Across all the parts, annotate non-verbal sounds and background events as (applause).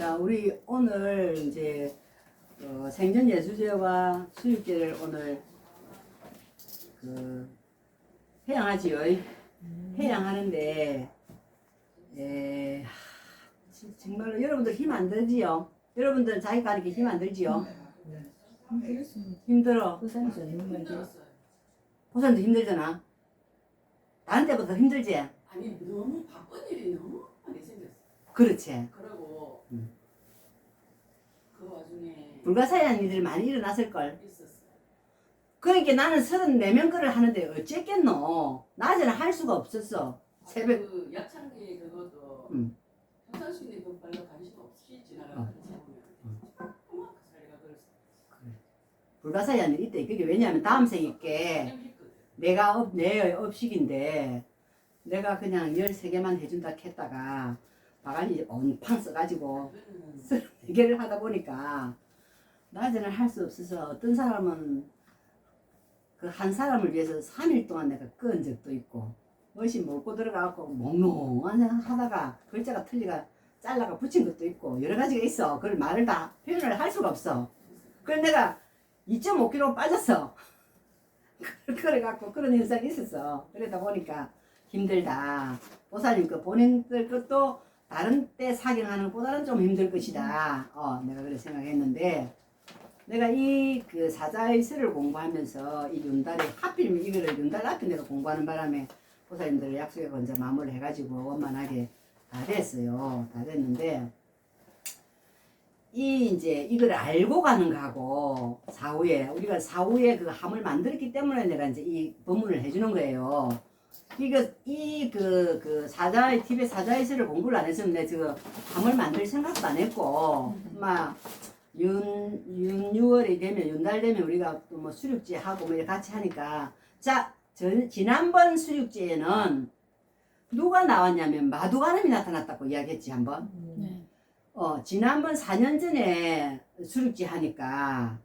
자, 우리 오늘 이제 어, 생전 예수제와 수육제를 오늘 그 해양하지요. 해양하는데 에, 하, 지- 정말로 여러분들 힘 안 들지요? 여러분들 자기 가르치 힘안 들지요? 힘들었습니다. 힘들어. 부산 전문가들 힘들었어요. 보산도 힘들잖아. 다른 때보다 힘들지? 아니 너무 바쁜 일이 너무 많이 생겼어. 그렇지. 그러고 음. 그 와중에 불가사의한 일들이 많이 일어났을걸. 그러니까 나는 34명 거를 하는데 어쨌겠노. 낮에는 할 수가 없었어. 새벽. 그 약창기 그것도 음. 평상시에 그 별로 관심 없이 지나가는 그랬어. 불가사의한 일이 있대. 그게 왜냐하면 다음 생일께 힘들거든. 내가 업, 내 업식인데 내가 그냥 13개만 해준다 했다가 바가지 온팡 써가지고 그거는 4개를 하다 보니까 낮에는 할 수 없어서 어떤 사람은 그 한 사람을 위해서 3일 동안 내가 끈 적도 있고 멋이 먹고 들어가고 몽롱한 하다가 글자가 틀리가 잘라가 붙인 것도 있고 여러 가지가 있어. 그걸 말을 다 표현을 할 수가 없어. 그래서 내가 2.5kg 빠졌어 (laughs) 그래갖고 그런 현상이 있었어. 그러다 보니까 힘들다. 보살님 그 본인들 것도 다른 때 사경하는 것보다는 좀 힘들 것이다. 어, 내가 그렇게 생각했는데, 내가 이 그 사자의 시를 공부하면서 이 윤달에 하필이면 이거를 윤달 앞에 내가 공부하는 바람에 보살님들 약속에 먼저 마무리를 해가지고 원만하게 다 됐어요. 다 됐는데, 이 이제 이걸 알고 가는 거하고 사후에 우리가 사후에 그 함을 만들었기 때문에 내가 이제 이 법문을 해주는 거예요. 이거 이그그 사자의 팁의 사자의 시를 공부를 안 했으면 내가 지금 밤을 만들 생각도 안 했고 막 윤 윤유월이 되면 윤달 되면 우리가 또 뭐 수륙제 하고 뭐 이렇게 같이 하니까 자 전, 지난번 수륙제에는 누가 나왔냐면 마두가름이 나타났다고 이야기했지 한번 네. 어 지난번 4년 전에 수륙제 하니까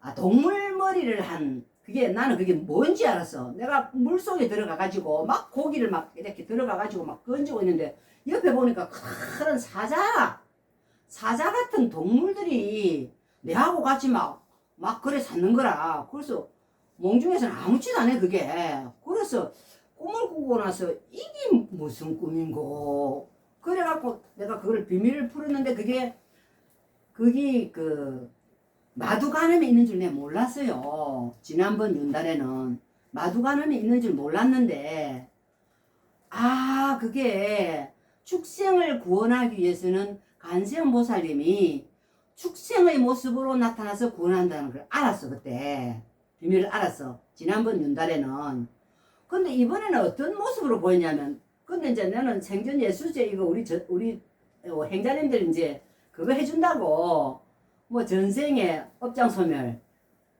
아 동물 머리를 한 그게 나는 그게 뭔지 알았어. 내가 물 속에 들어가 가지고 막 고기를 막 이렇게 들어가 가지고 막 건지고 있는데 옆에 보니까 큰 사자 사자 같은 동물들이 내하고 같이 막 막 그래 찾는 거라. 그래서 몽중에서는 아무렇지도 않아 그게. 그래서 꿈을 꾸고 나서 이게 무슨 꿈인고. 그래갖고 내가 그걸 비밀을 풀었는데 그게 그게 그 마두간암이 있는 줄 내가 몰랐어요. 지난번 윤달에는 마두간암이 있는 줄 몰랐는데 아 그게 축생을 구원하기 위해서는 간세음 보살님이 축생의 모습으로 나타나서 구원한다는 걸 알았어 그때. 비밀을 알았어. 지난번 윤달에는. 근데 이번에는 어떤 모습으로 보였냐면 근데 이제 나는 생전 예수제 이거 우리 저, 우리 어, 행자님들 이제 그거 해준다고. 뭐 전생에 업장 소멸,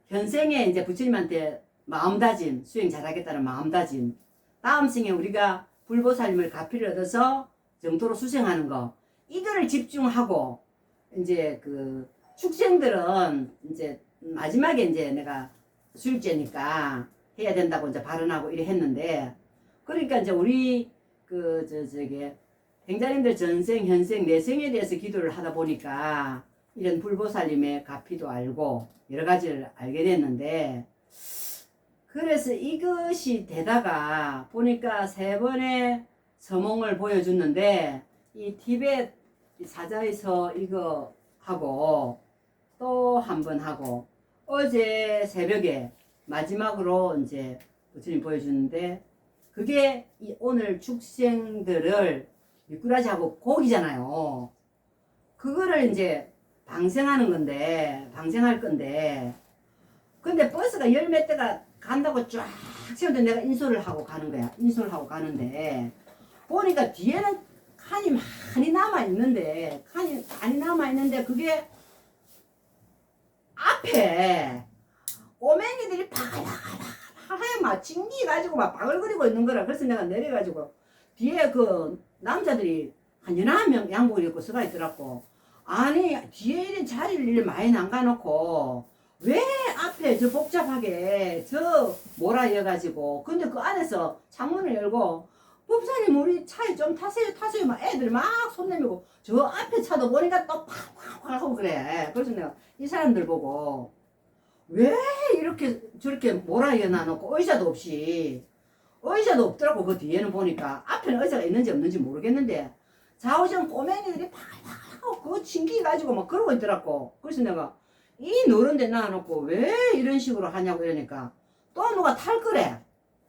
현생에 이제 부처님한테 마음다짐, 수행 잘하겠다는 마음다짐, 다음 생에 우리가 불보살님을 가피를 얻어서 정토로 수생하는 거, 이거를 집중하고 이제 그 축생들은 이제 마지막에 이제 내가 수육제니까 해야 된다고 이제 발언하고 이래 했는데 그러니까 이제 우리 그 저 저기 행자님들 전생, 현생, 내생에 대해서 기도를 하다 보니까 이런 불보살님의 가피도 알고 여러 가지를 알게 됐는데 그래서 이것이 되다가 보니까 세 번의 서몽을 보여줬는데 이 티벳 사자에서 이거 하고 또 한 번 하고 어제 새벽에 마지막으로 이제 부처님 보여주는데 그게 이 오늘 축생들을 미꾸라지하고 고기잖아요. 그거를 이제 방생하는 건데 방생할 건데 근데 버스가 열 몇 대가 간다고 쫙 세우는데 내가 인솔을 하고 가는 거야 인솔을 하고 가는데 보니까 뒤에는 칸이 많이 남아 있는데 칸이 많이 남아 있는데 그게 앞에 꼬맹이들이 바글바글 하얀 막 찡기 가지고 막 바글거리고 있는 거라 그래서 내가 내려가지고 뒤에 그 남자들이 한 여나 명 양복을 입고 서가 있더라고. 아니 뒤에 이런 자리를 많이 남가놓고 왜 앞에 저 복잡하게 저 몰아 이어가지고 근데 그 안에서 창문을 열고 법사님 우리 차에 좀 타세요 타세요. 막 애들 막 손 내밀고 저 앞에 차도 보니까 또 팍팍팍 하고 그래. 그래서 내가 이 사람들 보고. 왜 이렇게 저렇게 몰아여 놔놓고 의자도 없이 의자도 없더라고 그 뒤에는 보니까. 앞에는 의자가 있는지 없는지 모르겠는데. 좌우전 꼬맹이들이 팍팍 그거 징기 가지고 막 그러고 있더라고. 그래서 내가 이 노른데 놔놓고 왜 이런 식으로 하냐고 이러니까 또 누가 탈 거래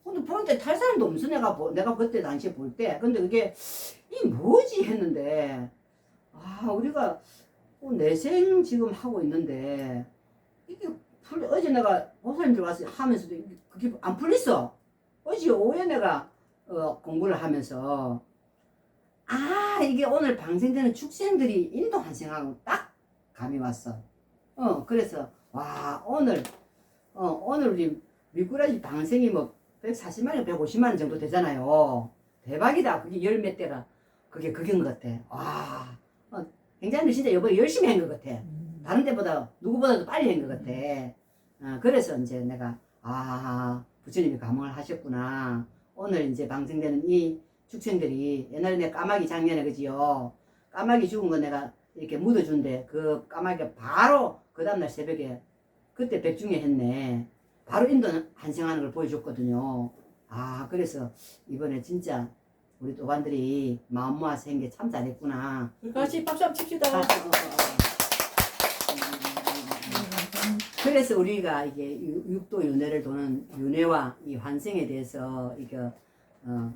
근데 보니까 탈 사람도 없어 내가 보- 내가 그때 당시에 볼 때. 근데 그게 이 뭐지 했는데. 아 우리가 어, 내생 지금 하고 있는데 이게 풀 어제 내가 보살님들 와서 하면서도 그게 안 풀렸어. 어제 오후에 내가 어, 공부를 하면서. 아 이게 오늘 방생되는 축생들이 인도 환생하고 딱 감이 왔어. 어 그래서 와 오늘 어 오늘 우리 미꾸라지 방생이 뭐 140만 원, 150만 원 정도 되잖아요. 대박이다. 그게 열 몇 대가 그게 그긴 것 같아. 와, 어, 굉장히 진짜 이번에 열심히 한 것 같아. 다른 때보다 누구보다도 빨리 한 것 같아. 어, 그래서 이제 내가 아 부처님이 감흥을 하셨구나. 오늘 이제 방생되는 이 축생들이 옛날에 내가 까마귀 작년에 그지요. 까마귀 죽은 거 내가 이렇게 묻어준대. 그 까마귀가 바로 그 다음날 새벽에 그때 백중에 했네. 바로 인도 환생하는 걸 보여줬거든요. 아, 그래서 이번에 진짜 우리 또반들이 마음 모아서 한 게 참 잘했구나. 같이 박수 한번 칩시다. 아, 어, 어, 어. 그래서 우리가 이게 유- 육도 윤회를 도는 윤회와 이 환생에 대해서 이거 어,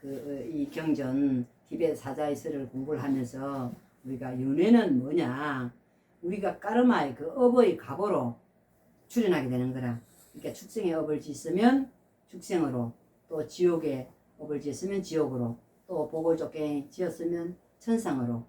그 이 경전 티베 사자이스를 공부를 하면서 우리가 윤회는 뭐냐? 우리가 까르마의 그 업의 갑으로 출연하게 되는 거라. 그러니까 축생의 업을 짓으면 축생으로 또 지옥의 업을 짓으면 지옥으로 또 복을 좋게 지었으면 천상으로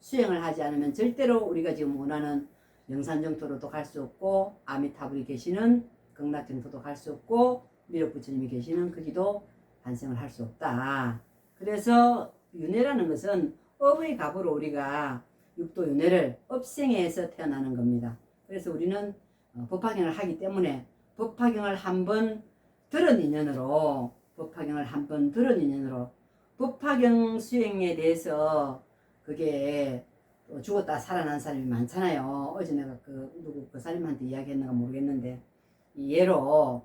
수행을 하지 않으면 절대로 우리가 지금 원하는 영산정토로도 갈 수 없고 아미타불이 계시는 극락정토도 갈 수 없고 미륵부처님이 계시는 거기도 반생을 할 수 없다. 그래서 윤회라는 것은 업의 갑으로 우리가 육도 윤회를 업생에서 태어나는 겁니다. 그래서 우리는 어, 법화경을 하기 때문에 법화경을 한번 들은 인연으로 법화경을 한번 들은 인연으로 법화경 수행에 대해서 그게 또 죽었다 살아난 사람이 많잖아요. 어제 내가 그 누구 그 사람한테 이야기했는가 모르겠는데 이 예로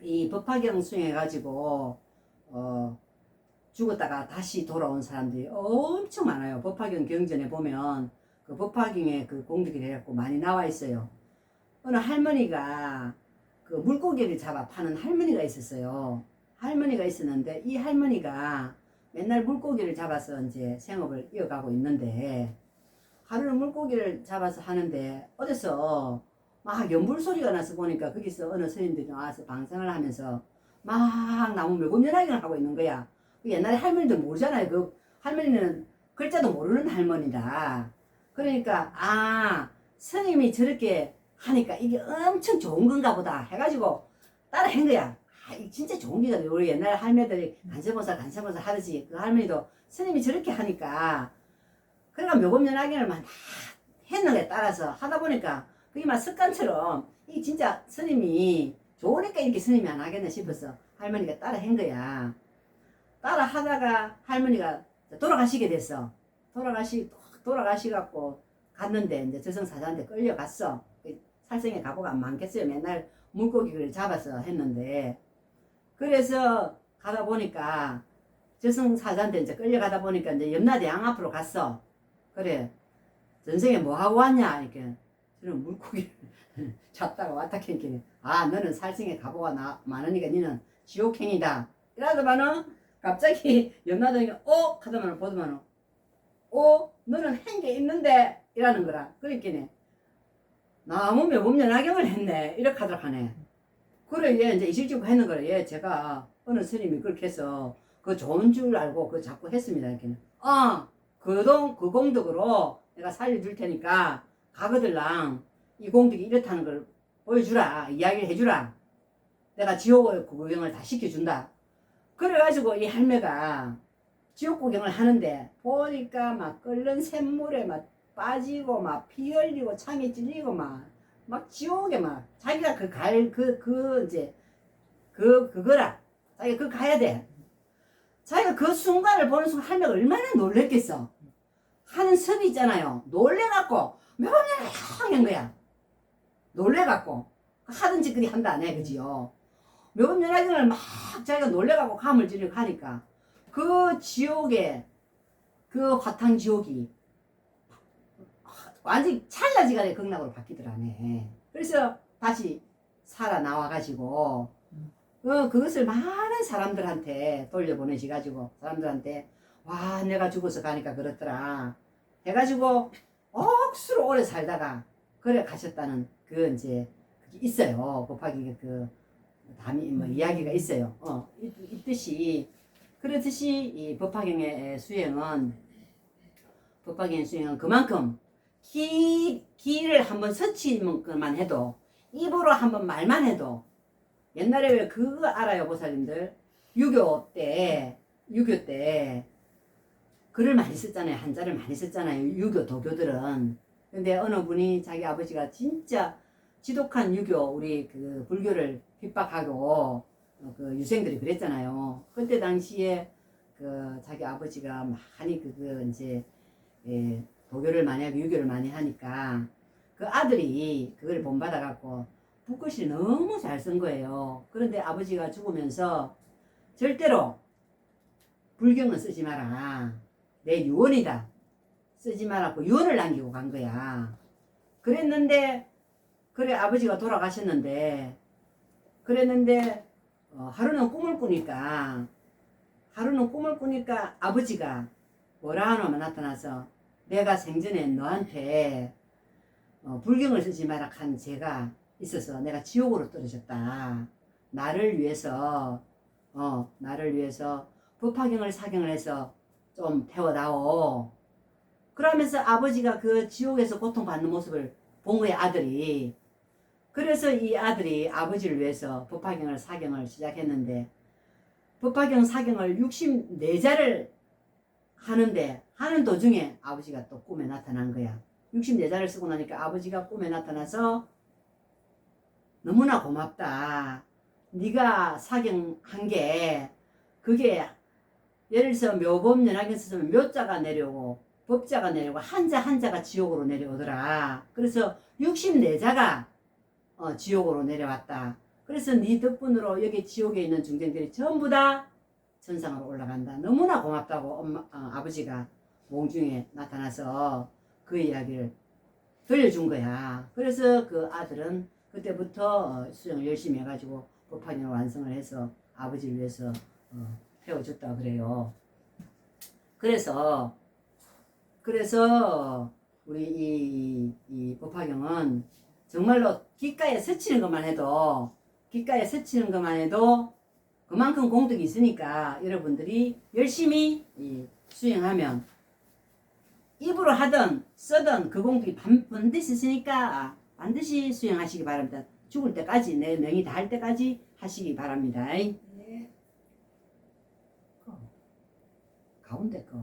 이 법화경 수행해 가지고 어 죽었다가 다시 돌아온 사람들이 엄청 많아요. 법화경 경전에 보면 그 법화경에 그 공덕이 돼갖고 많이 나와 있어요. 어느 할머니가 그 물고기를 잡아 파는 할머니가 있었어요. 할머니가 있었는데 이 할머니가 맨날 물고기를 잡아서 이제 생업을 이어가고 있는데 하루는 물고기를 잡아서 하는데 어디서 막 연불 소리가 나서 보니까 거기서 어느 스님들이 나와서 방생을 하면서 막 나무 묘금연하기를 하고 있는 거야. 그 옛날에 할머니들 모르잖아요. 그 할머니는 글자도 모르는 할머니다. 그러니까 아 스님이 저렇게 하니까 이게 엄청 좋은 건가 보다 해가지고 따라 한 거야. 아, 이 진짜 좋은 게가 우리 옛날 할매들이 간세보살 간세보살 하듯이 그 할머니도 스님이 저렇게 하니까 그러니까 묘금연하기를만 다 했는 거에 따라서 하다 보니까 그게 막 습관처럼 이 진짜 스님이 좋으니까 이렇게 스님이 안 하겠나 싶어서 할머니가 따라 한 거야. 따라 하다가 할머니가 돌아가시게 됐어. 돌아가시 돌아가시갖고 갔는데 이제 저승사자한테 끌려갔어. 그 살생의 가보가 많겠어요. 맨날 물고기를 잡아서 했는데. 그래서 가다 보니까 저승 사자한테 이제 끌려가다 보니까 이제 염라대왕 앞으로 갔어. 그래. 전생에 뭐 하고 왔냐? 이렇게 저는 물고기를 (laughs) 잡다가 왔다 캔캔 아 너는 살생의 가보가 나, 많으니까 너는 지옥행이다. 이러더만은 갑자기 (laughs) 염라대왕이 어? 하더만은 보더만은 어? 너는 한 게 있는데? 이라는 거라. 그랬겠네 나무 묘금연화경을 했네. 이렇게 하도록 하네. 그래 얘 이제 이실직고 했는 거래. 얘 제가 어느 스님이 그렇게 해서 그 좋은 줄 알고 그 자꾸 했습니다 이렇게 어그동 그 공덕으로 내가 살려줄 테니까 가거들랑 이 공덕이 이렇다는 걸 보여주라. 이야기를 해주라. 내가 지옥 구경을 다 시켜준다. 그래가지고 이 할매가 지옥 구경을 하는데 보니까 막 끓는 샘물에 막 빠지고 막 피 흘리고 창에 찔리고 막 막 지옥에 막 자기가 그갈그그 이제 그 그거라 자기 그 가야 돼 자기가 그 순간을 보는 순간 할매가 얼마나 놀랬겠어. 하는 섭이 있잖아요. 놀래갖고 매번 한 거야. 놀래갖고 하던 짓거리 한다 안 해, 그지요? 매번 연하경을 막 자기가 놀래갖고 감을 지르고 하니까 그 지옥에 그 화탕 지옥이 완전히 찰나지간에 극락으로 바뀌더라네. 그래서 다시 살아 나와가지고 어, 그것을 많은 사람들한테 돌려보내시가지고 사람들한테 와 내가 죽어서 가니까 그렇더라. 해가지고 억수로 오래 살다가 그래 가셨다는 그 이제 그게 있어요. 곱하기 그 담이 뭐 이야기가 있어요. 어 있, 있듯이. 그렇듯이 이 법화경의 수행은 법화경의 수행은 그만큼 기, 기를 한번 서치만 해도 입으로 한번 말만 해도. 옛날에 왜 그거 알아요 보살님들? 유교 때 유교 때 글을 많이 썼잖아요. 한자를 많이 썼잖아요. 유교 도교들은. 근데 어느 분이 자기 아버지가 진짜 지독한 유교 우리 그 불교를 핍박하고 어, 그 유생들이 그랬잖아요. 그때 당시에 그 자기 아버지가 많이 그그 이제 예, 도교를 많이 하고 유교를 많이 하니까 그 아들이 그걸 본받아 갖고 붓글씨를 너무 잘 쓴 거예요. 그런데 아버지가 죽으면서 절대로 불경은 쓰지 마라. 내 유언이다. 쓰지 말라고 유언을 남기고 간 거야. 그랬는데 그래 아버지가 돌아가셨는데 그랬는데 어, 하루는 꿈을 꾸니까 하루는 꿈을 꾸니까 아버지가 뭐라 하노만 나타나서 내가 생전에 너한테 어, 불경을 쓰지 마라 한 제가 있어서 내가 지옥으로 떨어졌다. 나를 위해서 어 나를 위해서 법화경을 사경을 해서 좀 태워다오. 그러면서 아버지가 그 지옥에서 고통받는 모습을 본 거야 아들이. 그래서 이 아들이 아버지를 위해서 법화경을 사경을 시작했는데 법화경 사경을 64자를 하는데 하는 도중에 아버지가 또 꿈에 나타난 거야. 64자를 쓰고 나니까 아버지가 꿈에 나타나서 너무나 고맙다. 네가 사경한 게 그게 예를 들어서 묘법 연하경 쓰면 묘자가 내려오고 법자가 내려오고 한자 한자가 지옥으로 내려오더라. 그래서 64자가 어, 지옥으로 내려왔다. 그래서 네 덕분으로 여기 지옥에 있는 중생들이 전부 다 천상으로 올라간다. 너무나 고맙다고 엄마, 어, 아버지가 몽중에 나타나서 그 이야기를 들려준 거야. 그래서 그 아들은 그때부터 어, 수영을 열심히 해가지고 법화경을 완성을 해서 아버지를 위해서 어, 태워줬다 그래요. 그래서 그래서 우리 이, 이 법화경은 정말로 귓가에 스치는 것만 해도 귓가에 스치는 것만 해도 그만큼 공덕이 있으니까 여러분들이 열심히 이 수행하면 입으로 하든 쓰든 그 공덕이 반- 반드시 있으니까 반드시 수행하시기 바랍니다. 죽을 때까지 내 명이 닿을 때까지 하시기 바랍니다. 네. 가운데 거.